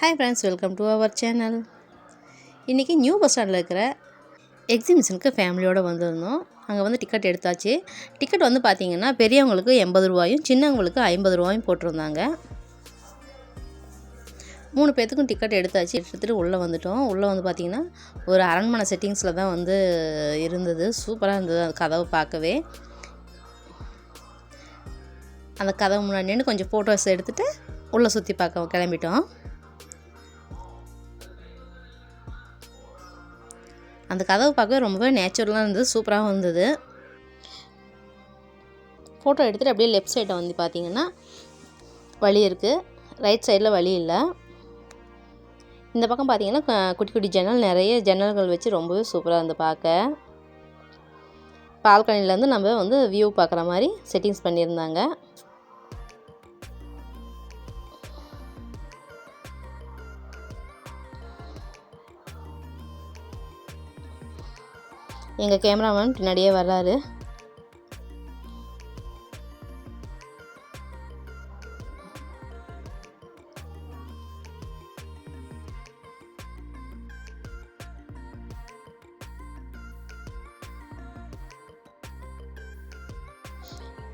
Hi friends welcome to our channel இன்றைக்கி new bus ஸ்டாண்டில் இருக்கிற எக்ஸிபிஷனுக்கு ஃபேமிலியோடு வந்திருந்தோம். அங்கே வந்து டிக்கெட் எடுத்தாச்சு. டிக்கெட் வந்து பார்த்திங்கன்னா பெரியவங்களுக்கு எண்பது ரூபாயும் சின்னவங்களுக்கு ஐம்பது ரூபாயும் போட்டிருந்தாங்க. மூணு பேர்த்துக்கும் டிக்கெட் எடுத்தாச்சு. எடுத்துகிட்டு உள்ளே வந்துட்டோம். உள்ளே வந்து பார்த்திங்கன்னா ஒரு அரண்மனை செட்டிங்ஸில் தான் வந்து இருந்தது. சூப்பராக இருந்தது அந்த கதவை பார்க்கவே. அந்த கதவு முன்னாடி நின்று கொஞ்சம் ஃபோட்டோஸ் எடுத்துகிட்டு உள்ளே சுற்றி பார்க்க கிளம்பிட்டோம். அந்த கதவு பார்க்கவே ரொம்பவே நேச்சுரலாக இருந்தது சூப்பராகவும் இருந்தது. ஃபோட்டோ எடுத்துகிட்டு அப்படியே லெஃப்ட் சைடை வந்து பார்த்தீங்கன்னா வழி இருக்குது ரைட் சைடில் வழி இல்லை. இந்த பக்கம் பார்த்தீங்கன்னா குட்டி குட்டி ஜன்னல் நிறைய ஜன்னல்கள் வச்சு ரொம்பவே சூப்பராக இருந்து பார்க்க. பால்கனிலேருந்து நம்ம வந்து வியூ பார்க்குற மாதிரி செட்டிங்ஸ் பண்ணியிருந்தாங்க. எங்கள் கேமராமேன் பின்னாடியே வர்றாரு.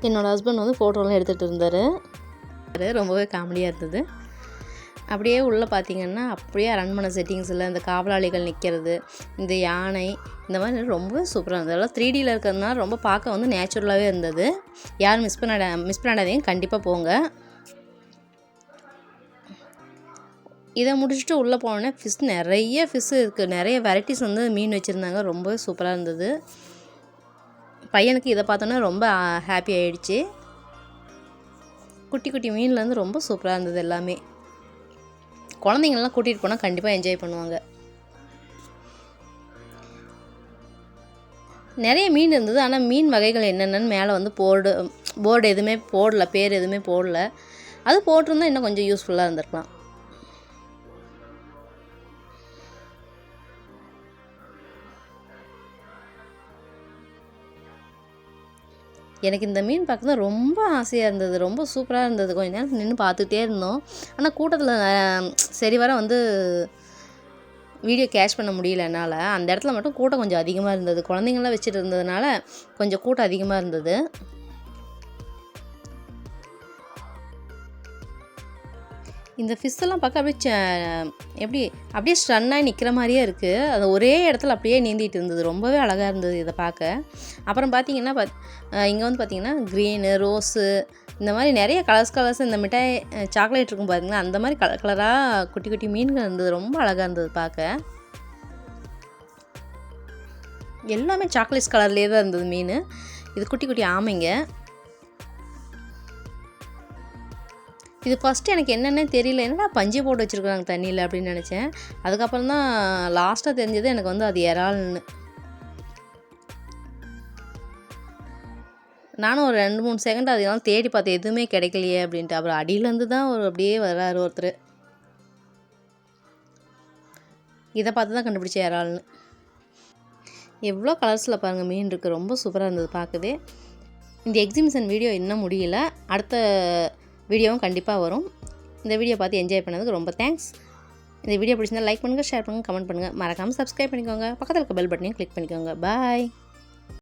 என்னோடய ஹஸ்பண்ட் வந்து ஃபோட்டோலாம் எடுத்துகிட்டு இருந்தார். ரொம்பவே காமெடியாக இருந்தது. அப்படியே உள்ளே பார்த்தீங்கன்னா அப்படியே அரண்மனை செட்டிங்ஸில் இந்த காவலாளிகள் நிற்கிறது இந்த யானை இந்த மாதிரி ரொம்ப சூப்பராக இருந்தது. அதெல்லாம் த்ரீ டியில் இருக்கிறதுனால ரொம்ப பார்க்க வந்து நேச்சுரலாகவே இருந்தது. யாரும் மிஸ் பண்ணாட மிஸ் பண்ணாதீங்க கண்டிப்பாக போங்க. இதை முடிச்சுட்டு உள்ளே போனோடனே ஃபிஷ் நிறைய ஃபிஷ் இருக்குது நிறைய வெரைட்டிஸ் வந்து மீன் வச்சுருந்தாங்க. ரொம்ப சூப்பராக இருந்தது. பையனுக்கு இதை பார்த்தோன்னே ரொம்ப ஹாப்பி ஆகிடுச்சி குட்டி குட்டி மீன்லேருந்து ரொம்ப சூப்பராக இருந்தது எல்லாமே. குழந்தைங்கள்லாம் கூட்டிகிட்டு போனால் கண்டிப்பாக என்ஜாய் பண்ணுவாங்க. நிறைய மீன் இருந்தது. ஆனால் மீன் வகைகள் என்னென்னு மேலே வந்து போர்டு போர்டு எதுவுமே போடல பேர் எதுவுமே போடல. அது போட்டிருந்தா இன்னும் கொஞ்சம் யூஸ்ஃபுல்லாக இருந்திருக்கலாம். எனக்கு இந்த மீன் பார்க்க தான் ரொம்ப ஆசையாக இருந்தது ரொம்ப சூப்பராக இருந்தது. கொஞ்ச நேரம் நின்று பார்த்துட்டே இருந்தோம். ஆனால் கூட்டத்தில் சரி வர வந்து வீடியோ கேஷ் பண்ண முடியல என்னால். அந்த இடத்துல மட்டும் கூட்டம் கொஞ்சம் அதிகமாக இருந்தது. குழந்தைங்களாம் வச்சுட்டு இருந்ததுனால கொஞ்சம் கூட்டம் அதிகமாக இருந்தது. இந்த ஃபிஷ்ஷெல்லாம் பார்க்க அப்படியே ச- எப்படி அப்படியே ஸ்டன்னாகி நிற்கிற மாதிரியே இருக்குது அது ஒரே இடத்துல அப்படியே நீந்திட்டு இருந்தது. ரொம்பவே அழகாக இருந்தது இதை பார்க்க. அப்புறம் பார்த்தீங்கன்னா பா இங்கே வந்து பார்த்தீங்கன்னா க்ரீனு ரோஸு இந்த மாதிரி நிறைய கலர்ஸ் கலர்ஸ் இந்த மிட்டாய் சாக்லேட் இருக்கும் பாருங்களா அந்த மாதிரி கலர் கலராக குட்டி குட்டி மீன்கள் இருந்தது. ரொம்ப அழகாக இருந்தது பார்க்க. எல்லாமே சாக்லேட்ஸ் கலர்லேயே தான் இருந்தது மீன். இது குட்டி குட்டி ஆமைங்க. இது ஃபஸ்ட்டு எனக்கு என்னென்ன தெரியல. என்னடா பஞ்சு போட்டு வச்சுருக்குறாங்க தண்ணியில் அப்படின்னு நினச்சேன். அதுக்கப்புறம் தான் லாஸ்ட்டாக தெரிஞ்சது எனக்கு வந்து அது இறால்னு நானும் ஒரு ரெண்டு மூணு செகண்ட் அதெல்லாம் தேடி பார்த்தேன் எதுவுமே கிடைக்கலையே அப்படின்ட்டு. அப்புறம் அடியிலேருந்து தான் ஒரு அப்படியே வர்றாரு ஒருத்தர். இதை பார்த்து தான் கண்டுபிடிச்ச இறால்னு எவ்வளோ கலர்ஸில் பாருங்கள் மீன் இருக்குது ரொம்ப சூப்பராக இருந்தது பார்க்கவே. இந்த எக்ஸிபிஷன் வீடியோ இன்னும் முடியல. அடுத்த வீடியோவும் கண்டிப்பாக வரும். இந்த வீடியோ பார்த்து என்ஜாய் பண்ணதுக்கு ரொம்ப தேங்க்ஸ் இந்த வீடியோ பிடிச்சிருந்தா லைக் பண்ணுங்கள் ஷேர் பண்ணுங்கள் கமெண்ட் பண்ணுங்கள் மறக்காமல் சப்ஸ்கிரைப் பண்ணிக்கோங்க. பக்கத்தில் இருக்க பெல் பட்டனையும் கிளிக் பண்ணிக்கோங்க. பாய்